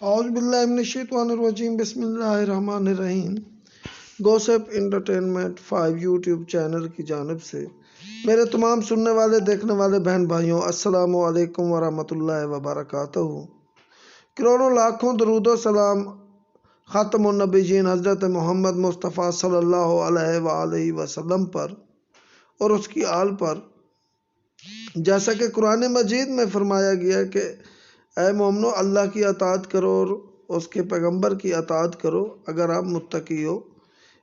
अज़बिल्लिनशैतवानरजीम बसमीम गोसप entertainment five YouTube channel की जानब से मेरे तमाम सुनने वाले, देखने वाले बहन भाइयों, अस्सलाम वालेकुम वरहमतुल्लाहि करोड़ों लाखों दरूद सलाम ख़ातमनबीजीन हज़रत मोहम्मद मुस्तफ़ा सल्लल्लाहु अलैहि पर और उसकी आल पर। जैसा कि कुरान मजीद में फरमाया गया कि ए मोमनो, अल्लाह की अतात करो और उसके पैगंबर की अतात करो, अगर आप मुत्तकी हो।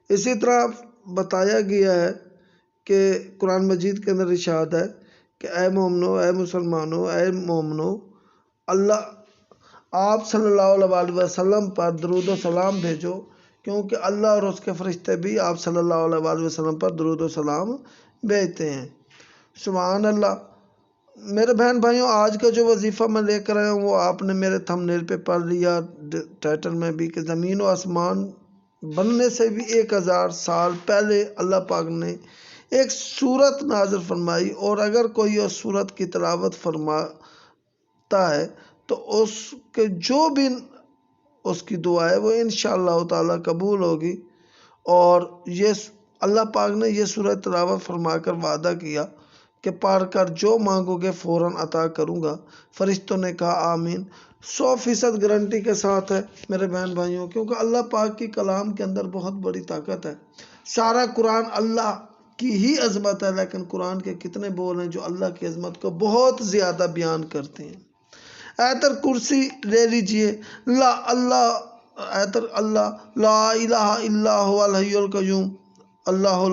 इसी तरह बताया गया है कि कुरान मजीद के अंदर इशाद है कि ए मोमनो ए मुसलमानों ए मोमनो, अल्लाह आप सल्लल्लाहु अलैहि वसल्लम पर दरूद सलाम भेजो, क्योंकि अल्लाह और उसके फरिश्ते भी आप सल्लल्लाहु अलैहि वसल्लम पर दरूद सलाम भेजते हैं। सुबहान अल्लाह। मेरे बहन भाइयों, आज का जो वजीफ़ा मैं लेकर आया हूँ, वो आपने मेरे थंबनेल पे पढ़ लिया। टाइटल में भी कि ज़मीन और आसमान बनने से भी एक हज़ार साल पहले अल्लाह पाक ने एक सूरत नाजर फरमाई और अगर कोई उस सूरत की तलावत फरमाता है तो उसके जो भी उसकी दुआ है, वो इन ताला कबूल होगी। और ये अल्लाह पाक ने यह सूरत तलावत फरमा कर वादा किया कि पार कर जो मांगोगे फ़ौरन अता करूँगा। फरिश्तों ने कहा, आमीन। सौ फ़ीसद गारंटी के साथ है मेरे बहन भाइयों, क्योंकि अल्लाह पाक की कलाम के अंदर बहुत बड़ी ताकत है। सारा कुरान अल्लाह की ही अजमत है, लेकिन कुरान के कितने बोल हैं जो अल्लाह की अजमत को बहुत ज़्यादा बयान करते हैं। ऐतर कुर्सी ले लीजिए। ला अल्लाह, ऐतर अल्लाह, ला इलाहा इल्ला कयूम अल्लाह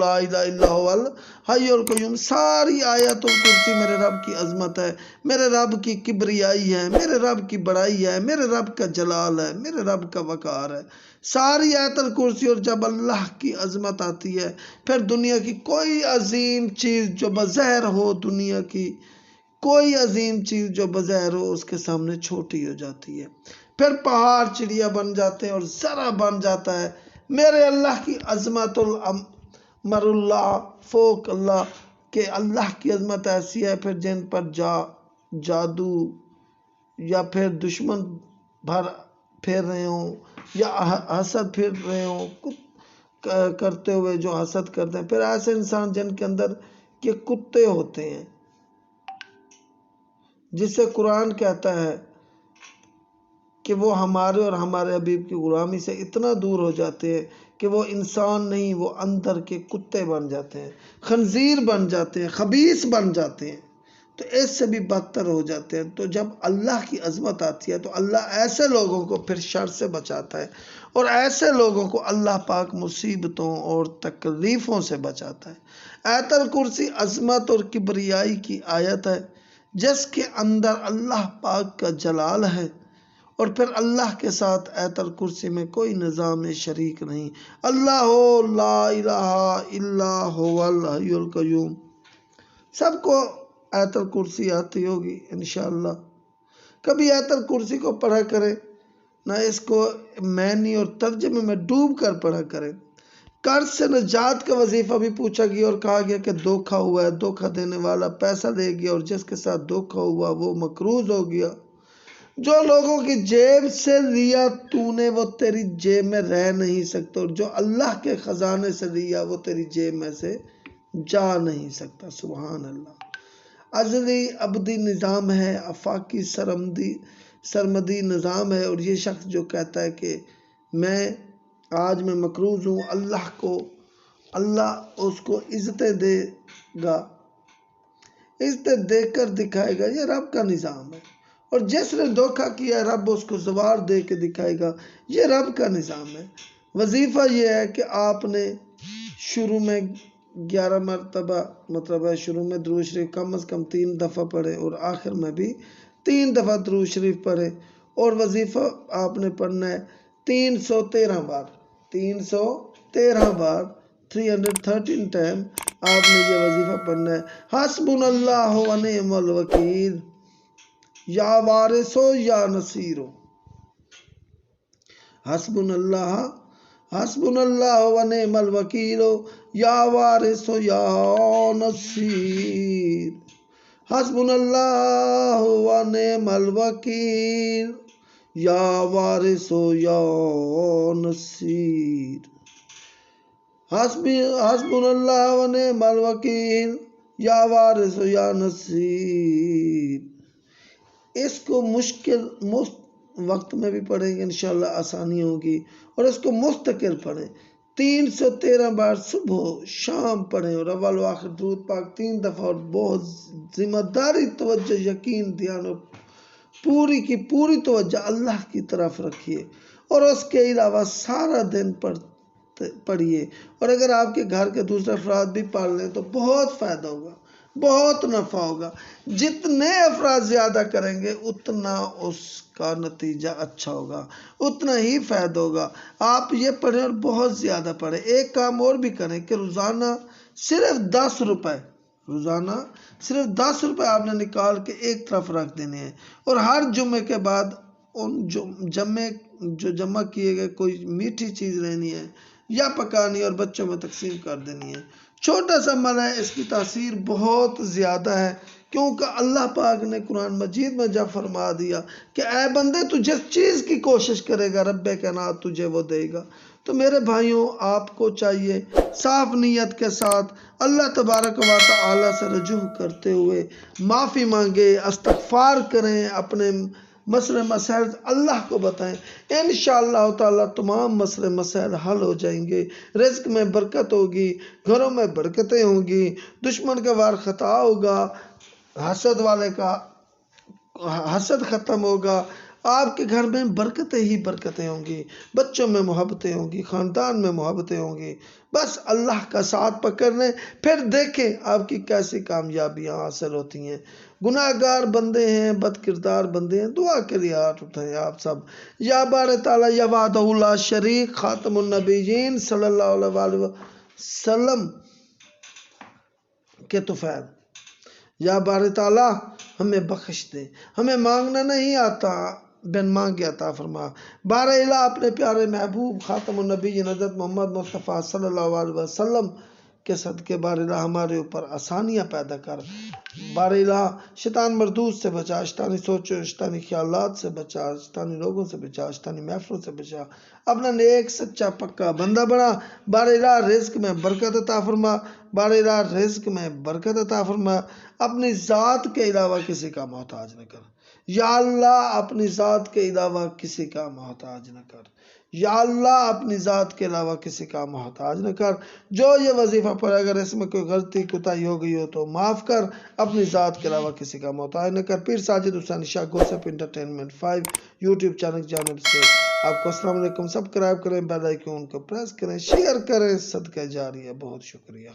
सारी आयत और कुर्सी मेरे रब की अजमत है, मेरे रब की किबरियाई है, मेरे रब की बड़ाई है, मेरे रब का जलाल है, मेरे रब का वकार है। सारी आयतल कुर्सी और जब अल्लाह की अजमत आती है, फिर दुनिया की कोई अजीम चीज़ जो बज़हर हो दुनिया की, कोई अजीम चीज़ जो बज़हर हो उसके सामने छोटी हो जाती है। फिर पहाड़ चिड़िया बन जाते हैं और ज़रा बन जाता है। मेरे अल्लाह की अजमत मरुल्ला फ़ोक अल्लाह, के अल्लाह की अजमत ऐसी है, फिर जिन पर जा, जादू, या फिर दुश्मन भर, फेर रहे हों, या हसद फिर रहे हों करते हुए जो हसद करते हैं। फिर ऐसे इंसान जिनके अंदर के कुत्ते होते हैं, जिसे कुरान कहता है कि वो हमारे और हमारे हबीब की ग़ुलामी से इतना दूर हो जाते हैं कि वो इंसान नहीं, वो अंदर के कुत्ते बन जाते हैं, खंजीर बन जाते हैं, खबीस बन जाते हैं। तो इससे भी बदतर हो जाते हैं। तो जब अल्लाह की अजमत आती है तो अल्लाह ऐसे लोगों को फिर शर से बचाता है और ऐसे लोगों को अल्लाह पाक मुसीबतों और तकलीफ़ों से बचाता है। ऐतल कुर्सी अजमत और किबरियाई की आयत है, जिसके अंदर अल्लाह पाक का जलाल है। और फिर अल्लाह के साथ ऐतल कुर्सी में कोई निज़ाम शरीक नहीं। अल्लाह हो लायूम सबको ऐतल कुर्सी आती होगी इन कभी ऐतल कुर्सी को पढ़ा करें, ना इसको मैनी और तर्जमे में डूब कर पढ़ा करें। कर्ज से नजात का वजीफ़ा भी पूछा गया और कहा गया कि धोखा हुआ है, धोखा देने वाला पैसा दे गया और जिसके साथ धोखा हुआ, वो मकरूज हो गया। जो लोगों की जेब से लिया तूने, वो तेरी जेब में रह नहीं सकते। और जो अल्लाह के ख़जाने से लिया वो तेरी जेब में से जा नहीं सकता। सुबहान अल्लाह अजली अबदी निज़ाम है, अफाकी सरमदी सरमदी निज़ाम है। और ये शख्स जो कहता है कि मैं आज मैं मकरूज़ हूँ, अल्लाह को, अल्लाह उसको इज़्ज़तें देगा। इज़्ज़तें देकर दिखाएगा, ये रब का निज़ाम है। और जिसने धोखा किया, रब उसको जवार दे के दिखाएगा। ये रब का निज़ाम है। वजीफ़ा ये है कि आपने शुरू में ग्यारह मरतबा मतलब है शुरू में द्रू शरीफ कम अज़ कम तीन दफ़ा पढ़े और आखिर में भी तीन दफ़ा द्रू शरीफ पढ़े। और वजीफ़ा आपने पढ़ना है तीन सौ तेरह बार, तीन सौ तेरह बार थ्री हंड्रेड थर्टीन टाइम आपने ये वजीफ़ा पढ़ना है। हसबुन अल्लाह वकील। या वारिसो या नसीरो। हसबुन अल्लाह हसबुन अल्लाह व नेमल वकीलो, या वारिसो या नसीर। हसबुन अल्लाह व नेमल वकील, या वारिसो या नसीर। हसबी हसबुल्लाह व निअमल वकील, या वारिस हो या नसीर। इसको मुश्किल, मुफ़्त वक्त में भी पढ़ेंगे, इंशाल्लाह आसानी होगी। और इसको मुस्तकिल पढ़ें। तीन सौ तेरह बार सुबह, शाम पढ़ें और अव्वल आखिर दूध पाक तीन दफ़ा और बहुत ज़िम्मेदारी, तवज्जो, यकीन, ध्यान और पूरी की पूरी तवज्जो अल्लाह की तरफ़ रखिए। और उसके अलावा सारा दिन पढ़ पढ़िए। और अगर आपके घर के दूसरे अफराद भी पढ़ लें तो बहुत फ़ायदा होगा। बहुत नफ़ा होगा। जितने अफराद ज़्यादा करेंगे, उतना उसका नतीजा अच्छा होगा, उतना ही फ़ायदा होगा। आप ये पढ़ें और बहुत ज़्यादा पढ़ें। एक काम और भी करें कि रोज़ाना सिर्फ़ दस रुपए, रोज़ाना सिर्फ़ दस रुपए आपने निकाल के एक तरफ़ रख देने हैं। और हर जुम्मे के बाद उन जो जमे जो जमा किए गए कोई मीठी चीज़ लेनी है या पकानी और बच्चों में तकसीम कर देनी है। छोटा सा अमल है, इसकी तासीर बहुत ज़्यादा है, क्योंकि अल्लाह पाक ने कुरान मजीद में जब फरमा दिया कि ए बंदे, तू जिस चीज़ की कोशिश करेगा रब के ना तुझे वो देगा। तो मेरे भाइयों, आपको चाहिए साफ़ नीयत के साथ अल्लाह तबारक व ताली से रजू करते हुए माफ़ी मांगे, अस्तगफार करें अपने मसले मसाइल अल्लाह को बताएँ। इन ताला तमाम मसले मसाइल हल हो जाएँगे। रिस्क में बरकत होगी, घरों में बरकतें होंगी, दुश्मन का वार ख़ता होगा, हसद वाले का हसद ख़त्म होगा। आपके घर में बरकतें ही बरकतें होंगी। बच्चों में मोहब्बतें होंगी, ख़ानदान में मोहब्बतें होंगी। बस अल्लाह का साथ पकड़ लें फिर देखें आपकी कैसी कामयाबियाँ हासिल होती हैं। गुनाहगार बंदे हैं बद किरदार बंदे हैं। दुआ के लिए हाथ उठाएँ आप सब। या बार ताला या वादउल्ला शरीक ख़ातमनबीन वसल्लम के तुफ़ैल या बार ताला, हमें बख्श दे। हमें मांगना नहीं आता, बिन मांग गया था फरमा। बारह अपने प्यारे महबूब ख़ातम नबी नजरत मोहम्मद मुस्तफ़ा अलैहि वसल्लम के सदके बारिला हमारे ऊपर आसानियाँ पैदा कर। बारिला शैतान मरदूस से बचा, शैतानी सोचो, शैतानी ख्याल से बचा, शैतानी लोगों से बचा, शैतानी महफलों से बचा। अपना नेक, सच्चा, पक्का बंदा बना। बारिला रिस्क में बरकत अता फरमा। बारिला रिस्क में बरकत अता फरमा। अपनी ज़ात के अलावा किसी का मोहताज न कर। या अल्लाह, अपनी ज़ात के अलावा किसी का मोहताज न कर। या अल्लाह अपनी ज़ात के अलावा किसी का मोहताज न कर। जो ये वजीफ़ा पर अगर इसमें कोई गलती, कुताही हो गई हो तो माफ़ कर, अपनी ज़ात के अलावा किसी का मोहताज न कर। पीर साजिद हुसैन, शाह गोसप इंटरटेनमेंट फाइव यूट्यूब चैनल जानब से आपको असलम सब्सक्राइब करें बेल आइकन को प्रेस करें शेयर करें। सदका जारी है। बहुत शुक्रिया।